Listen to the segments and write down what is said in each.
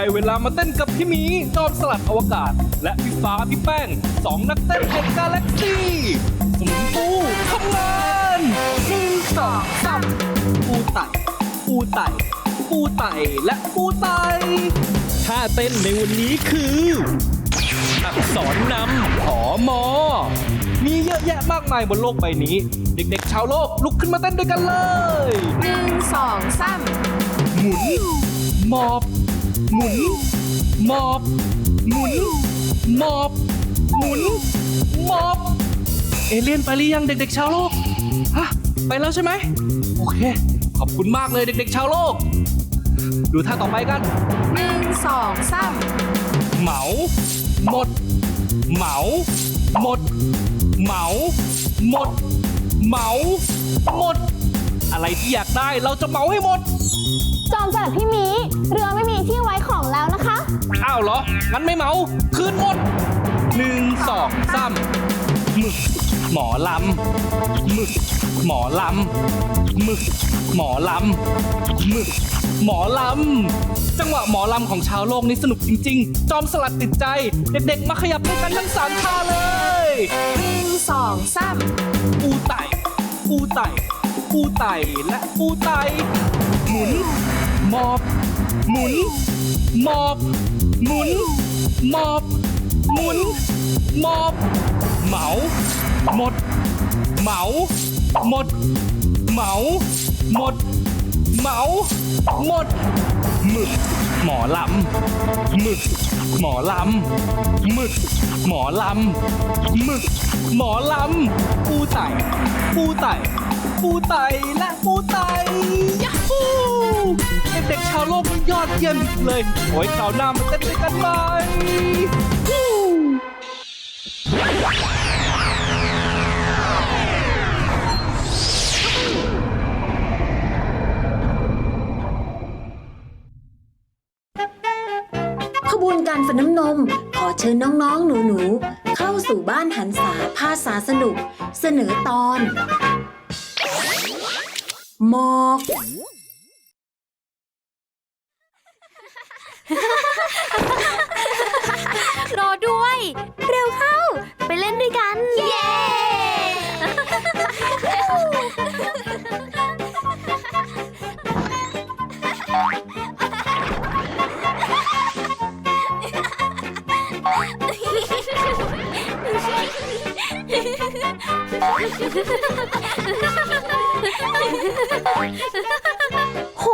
ได้เวลามาเต้นกับพี่หมีจอมสลัดอวกาศ และพี่ฟ้าพี่แป้งสองนักเต้นแห่งกาแล็กซี่สมุนปูทำงานหนึ่งสองสามปูไต่ปูไต่ปูไต่และปูไต่ท่าเต้นในวันนี้คือ อักษรนำหอมอ มีเยอะแยะมากมายบนโลกใบนี้ เด็กๆ ชาวโลกลุกขึ้นมาเต้นด้วยกันเลยหนึ่งสองสามหมุนหมอบ หมุน หมอบ หมุน หมอบ หมุน หมอบ เอเลี่ยนไปหรือยังเด็กๆชาวโลก ฮะ ไปแล้วใช่ไหม โอเค ขอบคุณมากเลยเด็กๆชาวโลก ดูท่าต่อไปกัน หนึ่งสองสามเหมา หมด เหมา หมด เหมา หมด เหมา หมด อะไรที่อยากได้เราจะเหมาให้หมด จอมสลัดพี่หมี เรือไม่มีที่ไว้ของแล้วนะคะ อ้าวเหรอ งั้นไม่เมาคืนหมดหนึ่งสองสามหมึกหมอลำหมึกหมอลำหมึกหมอลำหมึกหมอลำ จังหวะหมอลำของชาวโลกนี่สนุกจริง ๆ จอมสลัดติดใจ เด็กๆ มาขยับด้วยกันทั้งสามท่าเลยหนึ่งสองสามปูไต่ปูไต่ปูไต่และปูไต่ หมุน หมอบ หมุน หมอบ หมุน หมอบ หมุน หมอบ เหมา หมด เหมา หมด เหมา หมด เหมา หมด หมึก หมอลำหมึก หมอลำหมึก หมอลำหมึก หมอลำปูไต่ปูไต่ ปูไต่และปูไต่ยัฮูเด็กๆชาวโลกมันยอดเยี่ยมจริงเลยโอ้ยคราวหน้ามาเต้นด้วยกันไหมฮู้ขบวนการฟันน้ำนม ขอเชิญน้องๆ หนูๆ เข้าสู่บ้านหันษาภาษาสนุก เสนอตอน หมอกรอด้วย เร็วเข้า ไปเล่นด้วยกัน เย้ โห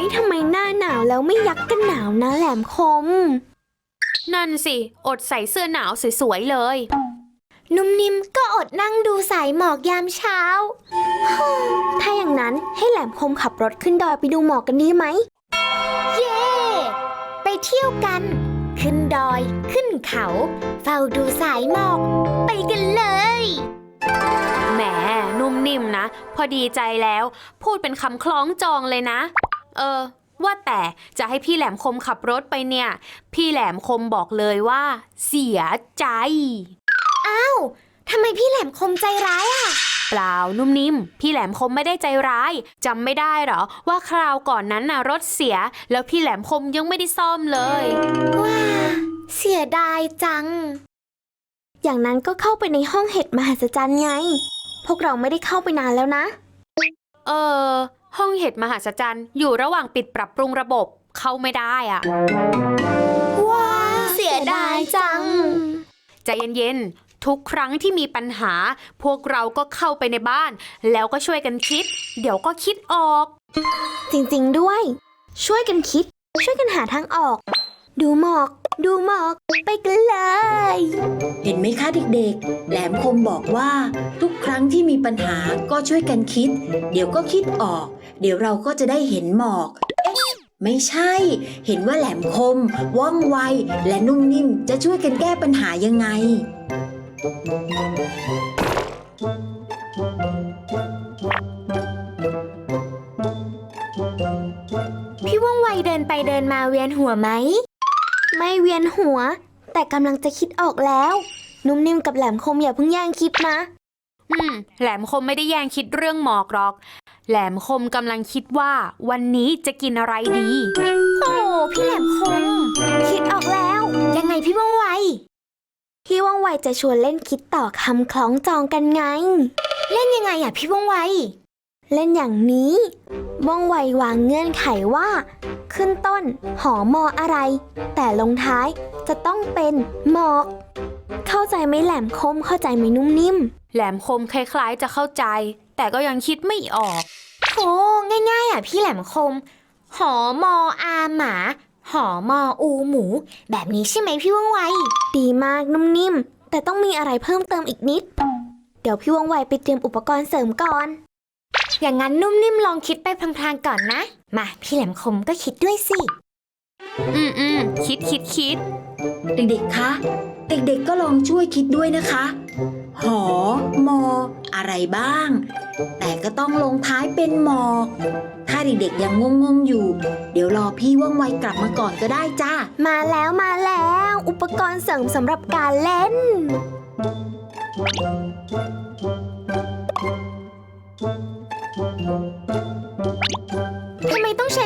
ยทำไมหน้าหนาวแล้วไม่ยักกันหนาวนะแหลมคม นั่นสิ อดใส่เสื้อหนาวสวยๆเลย นุ่มนิ่มก็อดนั่งดูสายหมอกยามเช้า ถ้าอย่างนั้นให้แหลมคมขับรถขึ้นดอยไปดูหมอกกันดีไหม เย่ไปเที่ยวกัน ขึ้นดอย ขึ้นเขา เฝ้าดูสายหมอก ไปกันเลย แหมนุ่มนิ่มนะ พอดีใจแล้ว พูดเป็นคำคล้องจองเลยนะ เออ ว่าแต่จะให้พี่แหลมคมขับรถไปเนี่ย พี่แหลมคมบอกเลยว่า เสียใจ อ้าวทำไมพี่แหลมคมใจร้ายอะ เปล่านุ่มนิ่ม พี่แหลมคมไม่ได้ใจร้ายจำไม่ได้เหรอ ว่าคราวก่อนนั้นน่ะรถเสีย แล้วพี่แหลมคมยังไม่ได้ซ่อมเลย ว้า เสียดายจัง อย่างนั้นก็เข้าไปในห้องเห็ดมหัศจรรย์ไง พวกเราไม่ได้เข้าไปนานแล้วนะ เออ ห้องเห็ดมหัศจรรย์อยู่ระหว่างปิดปรับปรุงระบบเข้าไม่ได้อะว้าเสียดายจัง ใจเย็นๆ ทุกครั้งที่มีปัญหา พวกเราก็เข้าไปในบ้าน แล้วก็ช่วยกันคิด เดี๋ยวก็คิดออก จริงๆด้วย ช่วยกันคิด ช่วยกันหาทางออก ดูหมอก ดูหมอก ไปกันเลย เห็นไหมคะเด็กๆ แหลมคมบอกว่า ทุกครั้งที่มีปัญหาก็ช่วยกันคิด เดี๋ยวก็คิดออก เดี๋ยวเราก็จะได้เห็นหมอก เอ๊ะ ไม่ใช่ เห็นว่าแหลมคม ว่องไว และนุ่มนิ่มจะช่วยกันแก้ปัญหายังไง พี่ว่องไวเดินไปเดินมาเวียนหัวไหม ไม่เวียนหัว แต่กำลังจะคิดออกแล้ว นุ่มนิ่มกับแหลมคมอย่าเพิ่งแย่งคิดนะ อืม แหลมคมไม่ได้แย่งคิดเรื่องหมอกหรอก แหลมคมกำลังคิดว่า วันนี้จะกินอะไรดี โอ้พี่แหลมคม คิดออกแล้ว ยังไงพี่ว่องไว พี่ว่องไวจะชวนเล่นคิดต่อคำคล้องจองกันไง เล่นยังไงอะพี่ว่องไว เล่นอย่างนี้ว่องไววางเงื่อนไขว่า ขึ้นต้น หอมออะไร แต่ลงท้ายจะต้องเป็นหมอก เข้าใจไหมแหลมคมเข้าใจไหมนุ่มนิ่มแหลมคมคล้ายๆจะเข้าใจ แต่ก็ยังคิดไม่ออกโหง่ายๆอะพี่แหลมคม หอมออาหมา หอมออูหมู แบบนี้ใช่ไหมพี่ว่องไว ดีมากนุ่มนิ่ม แต่ต้องมีอะไรเพิ่มเติมอีกนิด เดี๋ยวพี่ว่องไวไปเตรียมอุปกรณ์เสริมก่อน อย่างนั้นนุ่มนิ่มลองคิดไปพลางๆก่อนนะ มาพี่แหลมคมก็คิดด้วยสิ อืมอืมคิดคิดคิด เด็กๆ คะ เด็กๆ ก็ลองช่วยคิดด้วยนะคะ หอ มอ อะไรบ้าง แต่ก็ต้องลงท้ายเป็นหมอกถ้าเด็กๆ ยังงงๆ อยู่ เดี๋ยวรอพี่ว่องไวกลับมาก่อนก็ได้จ้า มาแล้วมาแล้ว อุปกรณ์เสริมสำหรับการเล่น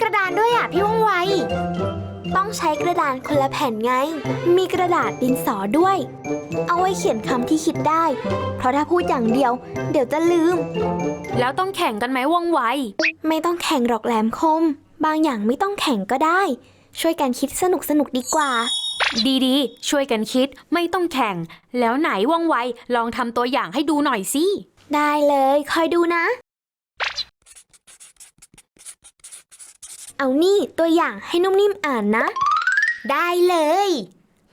กระดานด้วยอะพี่ว่องไว ต้องใช้กระดานคนละแผ่นไง มีกระดาษดินสอด้วย เอาไว้เขียนคำที่คิดได้ เพราะถ้าพูดอย่างเดียว เดี๋ยวจะลืม แล้วต้องแข่งกันไหมว่องไว ไม่ต้องแข่งหรอกแหลมคม บางอย่างไม่ต้องแข่งก็ได้ ช่วยกันคิดสนุกสนุกๆดีกว่าดีๆช่วยกันคิดไม่ต้องแข่ง แล้วไหนว่องไว ลองทำตัวอย่างให้ดูหน่อยสิ ได้เลย คอยดูนะ เอานี่ตัวอย่างให้นุ่มนิ่มอ่านนะ ได้เลย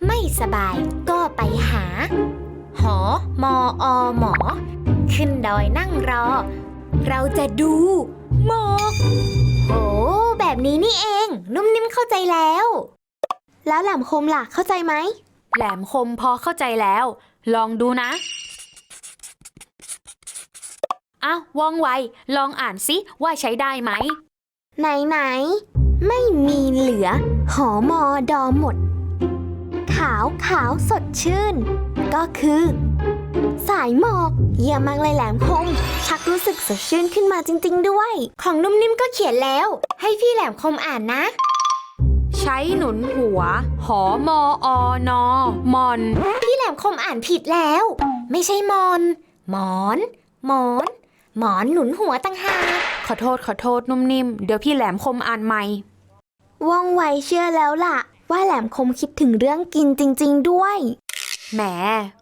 ไม่สบายก็ไปหา หอมออหมอ ขึ้นดอยนั่งรอ เราจะดูหมอกโอ้แบบนี้นี่เอง นุ่มนิ่มเข้าใจแล้ว แล้วแหลมคมล่ะเข้าใจไหม แหลมคมพอเข้าใจแล้ว ลองดูนะอ้าวว่องไว ลองอ่านสิว่าใช้ได้ไหม ไหนไหน ไม่มีเหลือ หอมอดอหมด ขาวขาวสดชื่น ก็คือ สายหมอก เยี่ยมมากเลยแหลมคม ชักรู้สึกสดชื่นขึ้นมาจริง ๆ ด้วย ของนุ่มนิ่มก็เขียนแล้ว ให้พี่แหลมคมอ่านนะ ใช้หนุนหัว หอมออนอมอน พี่แหลมคมอ่านผิดแล้ว ไม่ใช่มอน หมอน หมอน หมอนหนุนหัวตั้งหากขอโทษขอโทษนุ่มนิ่มเดี๋ยวพี่แหลมคมอ่านใหม่ว่องไวเชื่อแล้วล่ะ ว่าแหลมคมคิดถึงเรื่องกินจริง ๆ ด้วย แหม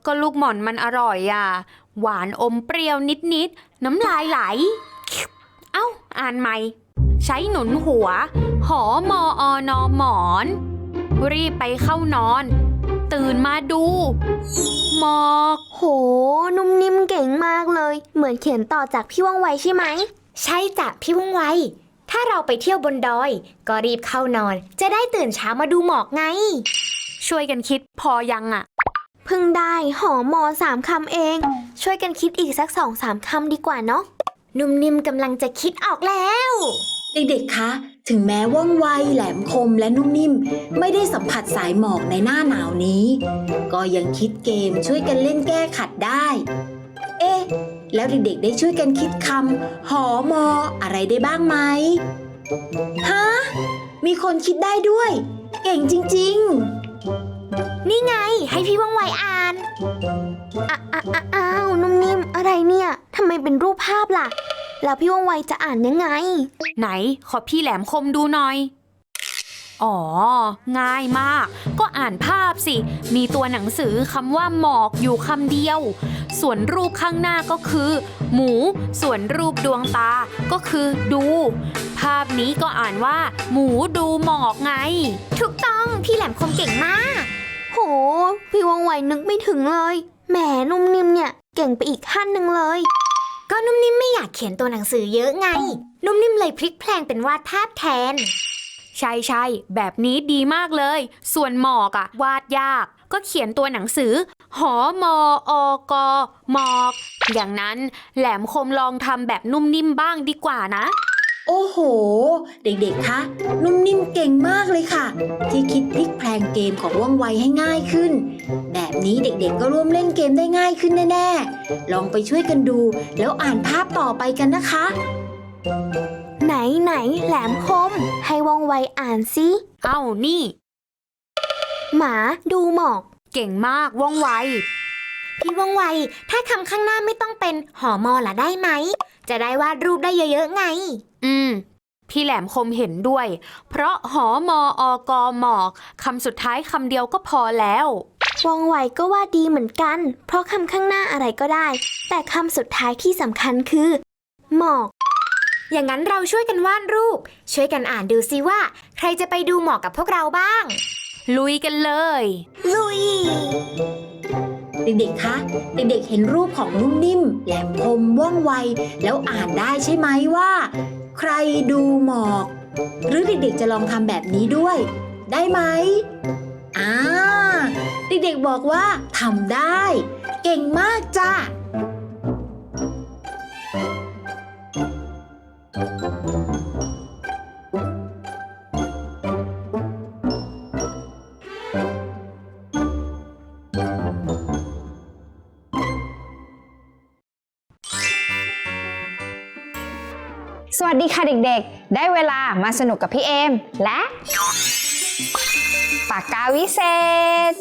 ก็ลูกหม่อนมันอร่อยอะ หวานอมเปรี้ยวนิดๆน้ำลายไหล เอ้า อ่านใหม่ ใช้หนุนหัว หอมออนอหมอน รีบไปเข้านอน ตื่นมาดู หมอก โห นุ่มนิ่มเก่งมากเลย เหมือนเขียนต่อจากพี่ว่องไวใช่ไหม ใช่จ้ะพี่ว่องไว ถ้าเราไปเที่ยวบนดอย ก็รีบเข้านอน จะได้ตื่นเช้ามาดูหมอกไง ช่วยกันคิดพอยังอะเพิ่งได้หอมอสามคำเอง ช่วยกันคิดอีกสักสองสามคำดีกว่าเนาะนุ่มนิ่มกำลังจะคิดออกแล้ว เด็กๆ คะ ถึงแม้ว่องไว แหลมคมและนุ่มนิ่ม ไม่ได้สัมผัสสายหมอกในหน้าหนาวนี้ ก็ยังคิดเกมช่วยกันเล่นแก้ขัดได้ เอ๊ะ แล้วเด็กๆได้ช่วยกันคิดคำหอมออะไรได้บ้างไหมฮะมีคนคิดได้ด้วย เก่งจริง ๆ นี่ไงให้พี่ว่องไวอ่านอะอะอะอ้าวนุ่มนิ่มอะไรเนี่ยทำไมเป็นรูปภาพล่ะ แล้วพี่ว่องไวจะอ่านยังไง ไหน ขอพี่แหลมคมดูหน่อย อ๋อ ง่ายมาก ก็อ่านภาพสิ มีตัวหนังสือคำว่าหมอกอยู่คำเดียว ส่วนรูปข้างหน้าก็คือ หมู ส่วนรูปดวงตาก็คือดู ภาพนี้ก็อ่านว่า หมูดูหมอกไง ถูกต้องพี่แหลมคมเก่งมาก โห พี่ว่องไหวนึกไม่ถึงเลย แหมนุ่มนิ่มเนี่ย เก่งไปอีกขั้นหนึ่งเลย ก็นุ่มนิ่มไม่อยากเขียนตัวหนังสือเยอะไง นุ่มนิ่มเลยพลิกแพลงเป็นวาดภาพแทน ใช่ใช่แบบนี้ดีมากเลย ส่วนหมอกอะวาดยาก ก็เขียนตัวหนังสือ หอมออกหมอก อย่างนั้นแหลมคมลองทำแบบนุ่มนิ่มบ้างดีกว่านะ โอ้โห เด็กๆ คะ นุ่มนิ่มเก่งมากเลยค่ะ ที่คิดพลิกแพลงเกมของว่องไวให้ง่ายขึ้น แบบนี้เด็กๆ ก็ร่วมเล่นเกมได้ง่ายขึ้นแน่ๆ ลองไปช่วยกันดู แล้วอ่านภาพต่อไปกันนะคะ ไหนไหนแหลมคม ให้ว่องไวอ่านสิ เอ้านี่ หมาดูหมอก เก่งมากว่องไว พี่ว่องไว ถ้าคำข้างหน้าไม่ต้องเป็นหอมอล่ะได้ไหม จะได้วาดรูปได้เยอะๆไง อืม พี่แหลมคมเห็นด้วย เพราะหอมออกอหมอกคำสุดท้ายคำเดียวก็พอแล้ว ว่องไวก็วาดดีเหมือนกัน เพราะคำข้างหน้าอะไรก็ได้ แต่คำสุดท้ายที่สำคัญคือ หมอก อย่างนั้นเราช่วยกันวาดรูป ช่วยกันอ่านดูซิว่า ใครจะไปดูหมอกกับพวกเราบ้าง ลุยกันเลย ลุย เด็กๆ คะ เด็กๆ เห็นรูปของนุ่มนิ่ม แหลมคมว่องไว แล้วอ่านได้ใช่ไหมว่า ใครดูหมอก หรือเด็กๆ จะลองทำแบบนี้ด้วย ได้ไหมอ่า เด็กๆ บอกว่าทำได้ เก่งมากจ้า สดีค่ะเด็กๆ ได้เวลามาสนุกกับพี่เอม และ ปากกาวิเศษ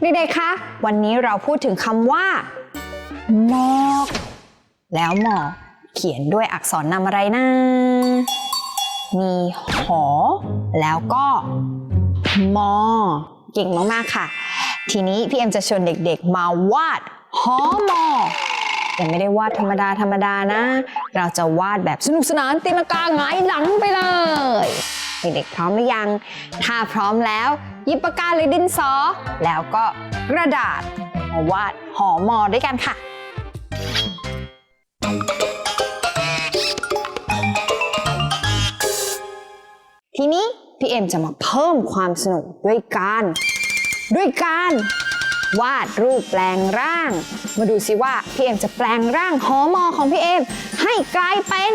เด็กๆ คะ วันนี้เราพูดถึงคำว่าหมอกแล้วหมอกเขียนด้วยอักษรนำอะไรนะ มีหอ แล้วก็มอ เก่งมากๆ ค่ะ ทีนี้พี่เอ็มจะชวนเด็กๆ มาวาดหอมอ แต่ไม่ได้วาดธรรมดาธรรมดานะ เราจะวาดแบบสนุกสนานตีลังกาหงายหลังไปเลยเด็กๆพร้อมหรือยัง ถ้าพร้อมแล้วหยิบปากกาหรือดินสอ แล้วก็กระดาษมาวาดหอมอด้วยกันค่ะ ทีนี้พี่เอ็มจะมาเพิ่มความสนุกด้วยการ ด้วยการ วาดรูปแปลงร่าง มาดูซิว่าพี่เอ็มจะแปลงร่างหอมอของพี่เอ็มให้กลายเป็น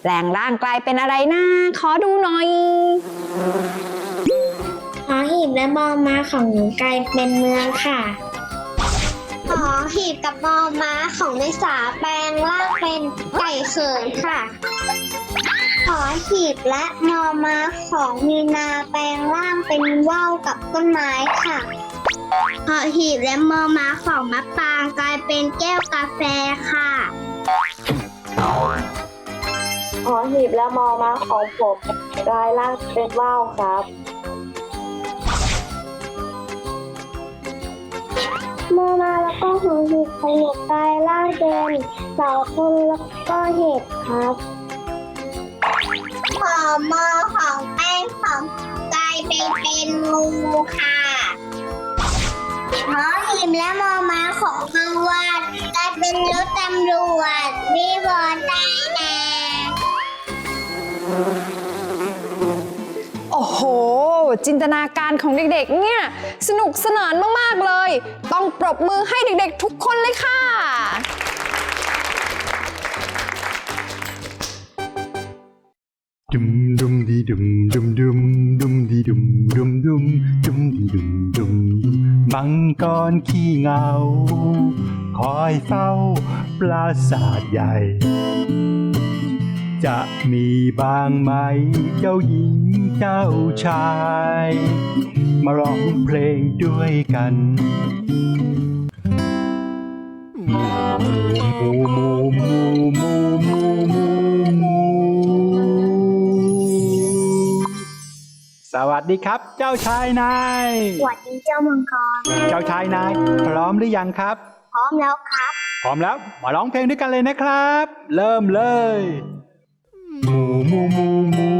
แปลงร่างกลายเป็นอะไรนะ ขอดูหน่อย หอหีบและมอม้าของหนูกลายเป็นเมืองค่ะหอหีบกับมอม้าของลิสาแปลงร่างเป็นไก่เขินค่ะหอหีบและมอม้าของมีนาแปลงร่างเป็นว่าวกับต้นไม้ค่ะหอหีบและมอม้าของมะปรางกลายเป็นแก้วกาแฟค่ะ หอหีบและมอมาของผมกลายร่างเป็นว่าวครับ มอมาแล้วก็หอหีบขยับกลายร่างเป็นเสาคนแล้วก็เห็ดครับหอมอของแป้งของกลายเป็นเป็นงูค่ะหอหีบและมอมาของกังวานกลายเป็นรถตำรวจมีบอลได้น่ จินตนาการของเด็กๆ เนี่ยสนุกสนานมากๆเลย ต้องปรบมือให้เด็กๆ ทุกคนเลยค่ะ ดุมดุมดีดุมดุมดุมดุมดีดุมดุมดุมดุมดีดุมดุมมังกรขี้เหงา คอยเฝ้าปราสาทใหญ่ จะมีบางไหมเจ้าหญิง เจ้าชาย มาร้องเพลงด้วยกันมูมูมูมูมูมูมูสวัสดีครับ เจ้าชายนาย สวัสดีเจ้ามังกร เจ้าชายนาย พร้อมหรือยังครับ พร้อมแล้วครับ พร้อมแล้วมาร้องเพลงด้วยกันเลยนะครับ เริ่มเลยหมูหมูหมู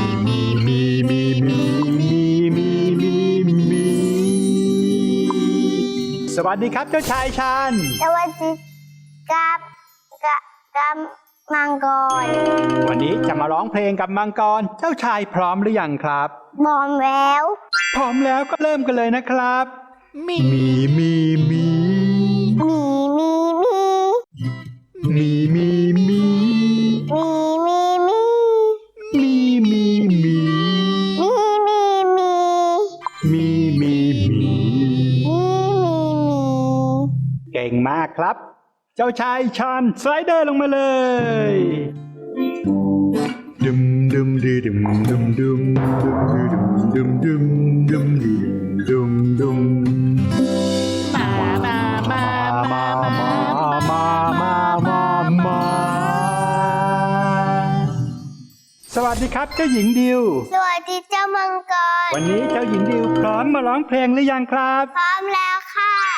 วัสดีครับ เจ้าชายชาญสวัสดีกับกับกับมังกร วันนี้จะมาร้องเพลงกับมังกร เจ้าชายพร้อมหรือยังครับบอมแล้ว พร้อมแล้วก็เริ่มกันเลยนะครับ มีมีมีมีมีมีมีมี มากครับ เจ้าชายชันสไลเดอร์ลงมาเลยดุมดุมดืดุมดุมดุมดุมดุมดุมดุมดุมดุมมามามามามามามามามาสวัสดีครับเจ้าหญิงดิว สวัสดีเจ้ามังกร วันนี้เจ้าหญิงดิวพร้อมมาร้องเพลงหรือยังครับ พร้อมแล้ว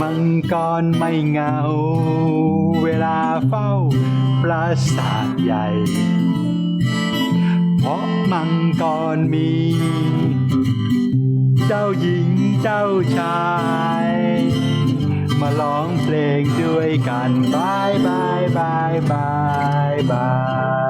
มังกรไม่เหงา เวลาเฝ้าปราสาทใหญ่ เพราะมังกรมี เจ้าหญิงเจ้าชาย มาร้องเพลงด้วยกันบายบายบายบายบาย